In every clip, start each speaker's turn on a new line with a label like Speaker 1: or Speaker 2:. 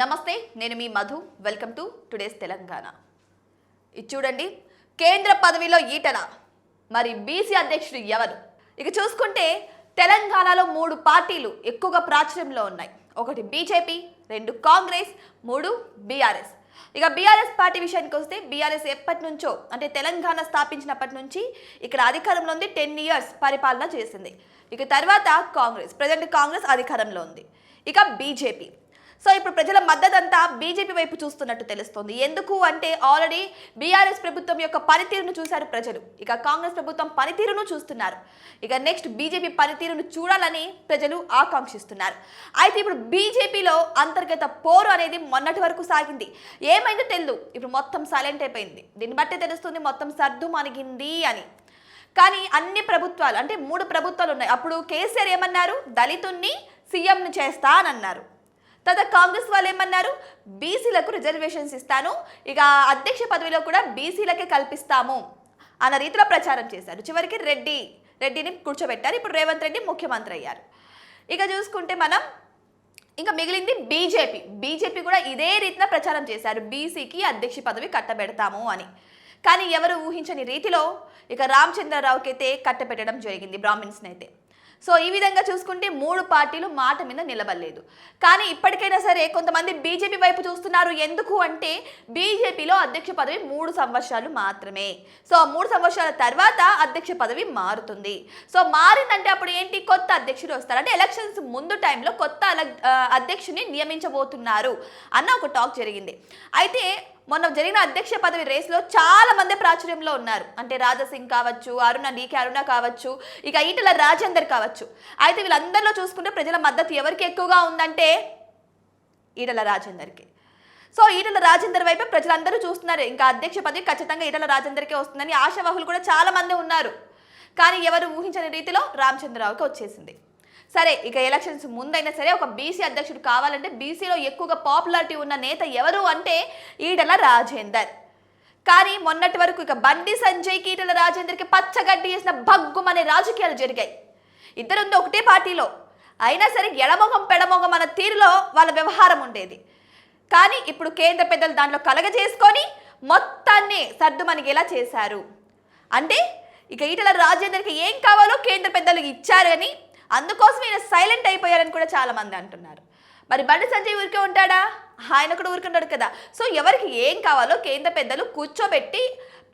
Speaker 1: నమస్తే నేను మీ Madhu. Welcome to today's Telangana. ఇది చూడండి కేంద్ర పదవిలో ఈటల. మరి బీసీ అధ్యక్షుడు ఎవరు? ఇక చూసుకుంటే తెలంగాణలో మూడు పార్టీలు ఎక్కువగా ప్రాచుర్యంలో ఉన్నాయి. ఒకటి బీజేపీ రెండు కాంగ్రెస్ మూడు బీఆర్ఎస్ ఇక బీఆర్ఎస్ పార్టీ విషయానికి వస్తే బీఆర్ఎస్ ఎప్పటి నుంచో అంటే తెలంగాణ స్థాపించినప్పటి నుంచి ఇక్కడ అధికారంలో ఉంది టెన్ ఇయర్స్ పరిపాలన చేసింది. ఇక తర్వాత కాంగ్రెస్ ప్రజెంట్ కాంగ్రెస్ అధికారంలో ఉంది. ఇక బీజేపీ సో ఇప్పుడు ప్రజల మద్దతంతా బీజేపీ వైపు చూస్తున్నట్టు తెలుస్తోంది. ఎందుకు అంటే ఆల్రెడీ బీఆర్ఎస్ ప్రభుత్వం యొక్క పనితీరును చూశారు ప్రజలు. ఇక కాంగ్రెస్ ప్రభుత్వం పనితీరును చూస్తున్నారు. ఇక నెక్స్ట్ బీజేపీ పనితీరును చూడాలని ప్రజలు ఆకాంక్షిస్తున్నారు. అయితే ఇప్పుడు బీజేపీలో అంతర్గత పోరు అనేది మొన్నటి వరకు సాగింది. ఏమైందో తెలియదు ఇప్పుడు మొత్తం సైలెంట్ అయిపోయింది. దీన్ని బట్టే తెలుస్తుంది మొత్తం సర్దు మనిగింది అని. కానీ అన్ని ప్రభుత్వాలు అంటే మూడు ప్రభుత్వాలు ఉన్నాయి. అప్పుడు కేసీఆర్ ఏమన్నారు? దళితుణ్ణి సీఎంని చేస్తా అని అన్నారు తర్వాత కాంగ్రెస్ వాళ్ళు ఏమన్నారు? బీసీలకు రిజర్వేషన్స్ ఇస్తాను. ఇక అధ్యక్ష పదవిలో కూడా బీసీలకే కల్పిస్తాము అన్న రీతిలో ప్రచారం చేశారు. చివరికి రెడ్డి రెడ్డిని కూర్చోబెట్టారు. ఇప్పుడు రేవంత్ రెడ్డి ముఖ్యమంత్రి అయ్యారు. ఇక చూసుకుంటే మనం ఇంకా మిగిలింది బీజేపీ. బీజేపీ కూడా ఇదే రీతిన ప్రచారం చేశారు. బీసీకి అధ్యక్ష పదవి కట్టబెడతాము అని. కానీ ఎవరు ఊహించని రీతిలో ఇక రామచంద్రరావుకి అయితే కట్టబెట్టడం జరిగింది బ్రాహ్మిన్స్ని అయితే సో ఈ విధంగా చూసుకుంటే మూడు పార్టీలు మాట మీద నిలబడలేదు. కానీ ఇప్పటికైనా సరే కొంతమంది బీజేపీ వైపు చూస్తున్నారు. ఎందుకు అంటే బీజేపీలో అధ్యక్ష పదవి మూడు సంవత్సరాలు మాత్రమే. సో ఆ మూడు సంవత్సరాల తర్వాత అధ్యక్ష పదవి మారుతుంది. సో మారిందంటే అప్పుడు ఏంటి? కొత్త అధ్యక్షుడు వస్తారు. అంటే ఎలక్షన్స్ ముందు టైంలో కొత్త అల- అధ్యక్షుని నియమించబోతున్నారు అన్న ఒక టాక్ జరిగింది. అయితే మొన్న జరిగిన అధ్యక్ష పదవి రేసులో చాలా మంది ప్రాచుర్యంలో ఉన్నారు. అంటే రాజసింగ్ కావచ్చు అరుణ డీకే అరుణ కావచ్చు ఇక ఈటల రాజేందర్ కావచ్చు. అయితే వీళ్ళందరిలో చూసుకుంటే ప్రజల మద్దతు ఎవరికి ఎక్కువగా ఉందంటే ఈటల రాజేందర్కి. సో ఈటల రాజేందర్ వైపే ప్రజలందరూ చూస్తున్నారు. ఇంకా అధ్యక్ష పదవి ఖచ్చితంగా ఈటల రాజేందర్కే వస్తుందని ఆశావాహులు కూడా చాలా మంది ఉన్నారు. కానీ ఎవరు ఊహించని రీతిలో రామచంద్రరావుకి వచ్చేసింది. సరే ఇక ఎలక్షన్స్ ముందైనా సరే ఒక బీసీ అధ్యక్షుడు కావాలంటే బీసీలో ఎక్కువగా పాపులారిటీ ఉన్న నేత ఎవరు అంటే ఈటల రాజేందర్. కానీ మొన్నటి వరకు ఇక బండి సంజయ్కి ఈటల రాజేందర్కి పచ్చగడ్డి వేసిన భగ్గుమనే రాజకీయాలు జరిగాయి. ఇద్దరుంది ఒకటే పార్టీలో. అయినా సరే ఎడమొగం పెడమొగం అన్న తీరులో వాళ్ళ వ్యవహారం ఉండేది. కానీ ఇప్పుడు కేంద్ర పెద్దలు దాంట్లో కలగజేసుకొని మొత్తాన్ని సర్దుమణిగేలా చేశారు. అంటే ఇక ఈటల రాజేందర్కి ఏం కావాలో కేంద్ర పెద్దలు ఇచ్చారు అని అందుకోసం ఈయన సైలెంట్ అయిపోయారని కూడా చాలామంది అంటున్నారు. మరి బండి సంజయ్ ఊరికే ఉంటాడా? ఆయన కూడా ఊరుకున్నాడు కదా. సో ఎవరికి ఏం కావాలో కేంద్ర పెద్దలు కూర్చోబెట్టి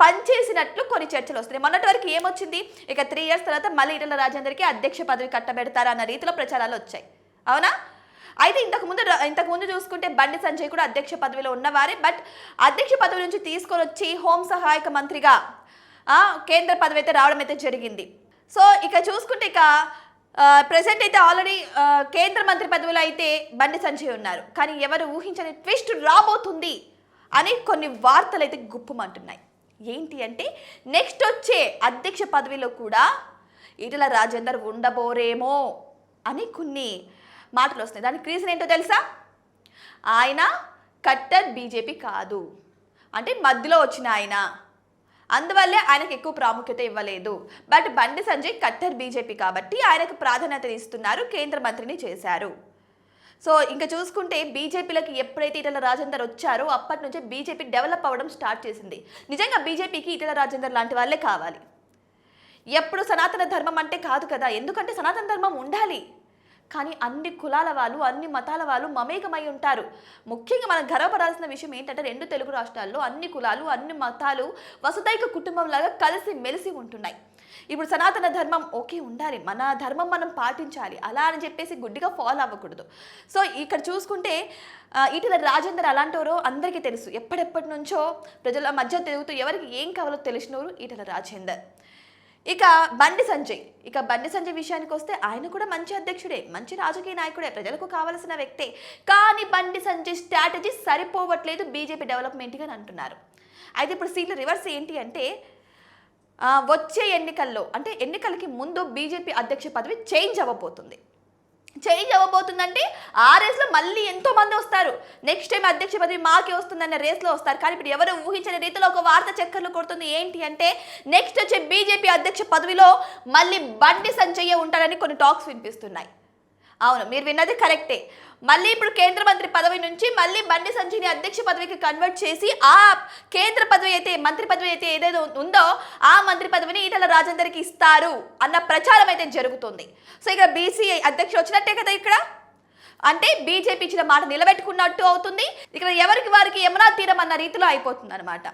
Speaker 1: పనిచేసినట్లు కొన్ని చర్చలు వస్తున్నాయి. మొన్నటి వరకు ఏమొచ్చింది? ఇక త్రీ ఇయర్స్ తర్వాత మళ్ళీ ఈటల రాజేందర్కి అధ్యక్ష పదవి కట్టబెడతారా అన్న రీతిలో ప్రచారాలు వచ్చాయి. అవునా? అయితే ఇంతకు ముందు ఇంతకు ముందు చూసుకుంటే బండి సంజయ్ కూడా అధ్యక్ష పదవిలో ఉన్నవారే. బట్ అధ్యక్ష పదవి నుంచి తీసుకొని వచ్చి హోం సహాయక మంత్రిగా కేంద్ర పదవి అయితే రావడం అయితే జరిగింది. సో ఇక చూసుకుంటే ఇక ప్రెసెంట్ అయితే ఆల్రెడీ కేంద్ర మంత్రి పదవిలో అయితే బండి సంజయ్ ఉన్నారు. కానీ ఎవరు ఊహించని ట్విస్ట్ రాబోతుంది అని కొన్ని వార్తలు అయితే గుప్పమంటున్నాయి. ఏంటి అంటే నెక్స్ట్ వచ్చే అధ్యక్ష పదవిలో కూడా ఈటల రాజేందర్ ఉండబోరేమో అని కొన్ని మాటలు వస్తున్నాయి. దానికి రీజన్ ఏంటో తెలుసా? ఆయన కట్టర్ బీజేపీ కాదు. అంటే మధ్యలో వచ్చిన ఆయన. అందువల్లే ఆయనకు ఎక్కువ ప్రాముఖ్యత ఇవ్వలేదు. But Bandi Sanjay cutter BJP కాబట్టి ఆయనకు ప్రాధాన్యత ఇస్తున్నారు కేంద్ర మంత్రిని చేశారు. సో ఇంకా చూసుకుంటే బీజేపీలోకి ఎప్పుడైతే ఈటల రాజేందర్ వచ్చారో అప్పటి నుంచే బీజేపీ డెవలప్ అవ్వడం స్టార్ట్ చేసింది. నిజంగా బీజేపీకి ఈటల రాజేందర్ లాంటి వాళ్ళే కావాలి. ఎప్పుడు సనాతన ధర్మం అంటే కాదు కదా. ఎందుకంటే సనాతన ధర్మం ఉండాలి. కానీ అన్ని కులాల వాళ్ళు అన్ని మతాల వాళ్ళు మమేకమై ఉంటారు. ముఖ్యంగా మనం గర్వపడాల్సిన విషయం ఏంటంటే రెండు తెలుగు రాష్ట్రాల్లో అన్ని కులాలు అన్ని మతాలు వసుదైక కుటుంబంలాగా కలిసి మెలిసి ఉంటున్నాయి. ఇప్పుడు సనాతన ధర్మం ఓకే ఉండాలి మన ధర్మం మనం పాటించాలి అలా అని చెప్పేసి గుడ్డిగా ఫాలో అవ్వకూడదు. సో ఇక్కడ చూసుకుంటే ఇటీవల రాజేందర్ అలాంటివారో అందరికీ తెలుసు. ఎప్పటిప్పటి నుంచో ప్రజల మధ్య తిరుగుతూ ఎవరికి ఏం కావాలో తెలిసినవారు ఈటల రాజేందర్. ఇక బండి సంజయ్. ఇక బండి సంజయ్ విషయానికి వస్తే ఆయన కూడా మంచి అధ్యక్షుడే మంచి రాజకీయ నాయకుడే ప్రజలకు కావలసిన వ్యక్తే. కానీ బండి సంజయ్ స్ట్రాటజీ సరిపోవట్లేదు బీజేపీ డెవలప్మెంట్గా అని అంటున్నారు. అయితే ఇప్పుడు సీట్ల రివర్స్ ఏంటి అంటే వచ్చే ఎన్నికల్లో అంటే ఎన్నికలకి ముందు బీజేపీ అధ్యక్ష పదవి చేంజ్ అవ్వబోతుంది. చేంజ్ అవ్వబోతుందంటే ఆ రేస్లో మళ్ళీ ఎంతో మంది వస్తారు. నెక్స్ట్ టైం అధ్యక్ష పదవి మాకే వస్తుందన్న రేస్లో వస్తారు. కానీ ఇప్పుడు ఎవరు ఊహించని రీతిలో ఒక వార్త చక్కర్లు కొడుతుంది. ఏంటి అంటే నెక్స్ట్ వచ్చే బీజేపీ అధ్యక్ష పదవిలో మళ్ళీ బండి సంజయ్య ఉంటాడని కొన్ని టాక్స్ వినిపిస్తున్నాయి. అవును మీరు విన్నది కరెక్టే. మళ్ళీ ఇప్పుడు కేంద్ర మంత్రి పదవి నుంచి మళ్ళీ బండి సంజయ్ని అధ్యక్ష పదవికి కన్వర్ట్ చేసి ఆ కేంద్ర పదవి అయితే మంత్రి పదవి అయితే ఏదైతే ఉందో ఆ మంత్రి పదవిని ఈటల రాజేందర్కి ఇస్తారు అన్న ప్రచారం అయితే జరుగుతుంది. సో ఇక్కడ బీసీఐ అధ్యక్షుడు వచ్చినట్టే కదా ఇక్కడ? అంటే బీజేపీ ఇచ్చిన మాట నిలబెట్టుకున్నట్టు అవుతుంది. ఇక్కడ ఎవరికి వారికి యమునా తీరం అన్న రీతిలో అయిపోతుంది అనమాట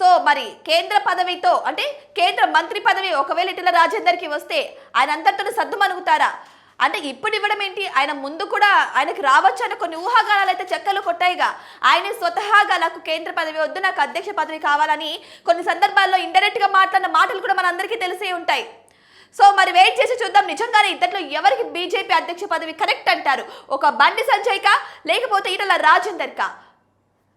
Speaker 1: సో మరి కేంద్ర పదవితో అంటే కేంద్ర మంత్రి పదవి ఒకవేళ ఇటల రాజేందర్కి వస్తే ఆయన అంతటితో సర్దుమనుగుతారా అంటే ఇప్పుడు ఇవ్వడం ఏంటి? ఆయన ముందు కూడా ఆయనకి రావచ్చు అన్న కొన్ని ఊహాగానాలు అయితే చెక్కలు కొట్టాయిగా. ఆయన స్వతహాగా నాకు కేంద్ర పదవి వద్దు నాకు అధ్యక్ష పదవి కావాలని కొన్ని సందర్భాల్లో ఇండైరెక్ట్గా మాట్లాడిన మాటలు కూడా మనందరికీ తెలిసే ఉంటాయి. సో మరి వెయిట్ చేసి చూద్దాం. నిజంగానే ఇద్దట్లో ఎవరికి బీజేపీ అధ్యక్ష పదవి కరెక్ట్ అంటారు? ఒక బండి సంజయ్కా? లేకపోతే ఈటల రాజేందర్కా?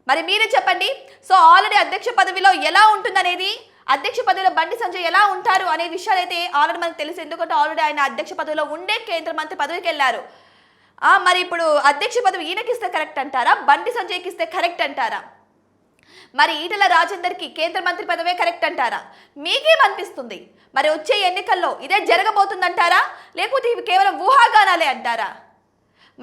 Speaker 1: మరి మీరే చెప్పండి. సో ఆల్రెడీ అధ్యక్ష పదవిలో ఎలా ఉంటుందనేది? అధ్యక్ష పదవిలో బండి సంజయ్ ఎలా ఉంటారు అనే విషయాలు అయితే ఆల్రెడీ మనకు తెలుసు. ఎందుకంటే ఆల్రెడీ ఆయన అధ్యక్ష పదవిలో ఉండే కేంద్ర మంత్రి పదవికి వెళ్ళారు. మరి ఇప్పుడు అధ్యక్ష పదవి ఈయనకిస్తే కరెక్ట్ అంటారా? బండి సంజయ్కి ఇస్తే కరెక్ట్ అంటారా? మరి ఈటల రాజేందర్కి కేంద్ర మంత్రి పదవే కరెక్ట్ అంటారా? మీకేమనిపిస్తుంది? మరి వచ్చే ఎన్నికల్లో ఇదే జరగబోతుందంటారా? లేకపోతే ఇవి కేవలం ఊహాగానాలే అంటారా?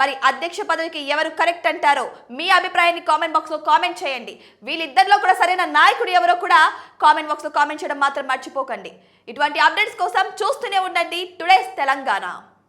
Speaker 1: మరి అధ్యక్ష పదవికి ఎవరు కరెక్ట్ అంటారో మీ అభిప్రాయాన్ని కామెంట్ బాక్స్లో కామెంట్ చేయండి. వీళ్ళిద్దరిలో కూడా సరైన నాయకుడు ఎవరో కూడా కామెంట్ బాక్స్లో కామెంట్ చేయడం మాత్రం మర్చిపోకండి. ఇటువంటి అప్డేట్స్ కోసం చూస్తూనే ఉండండి. టుడేస్ తెలంగాణ.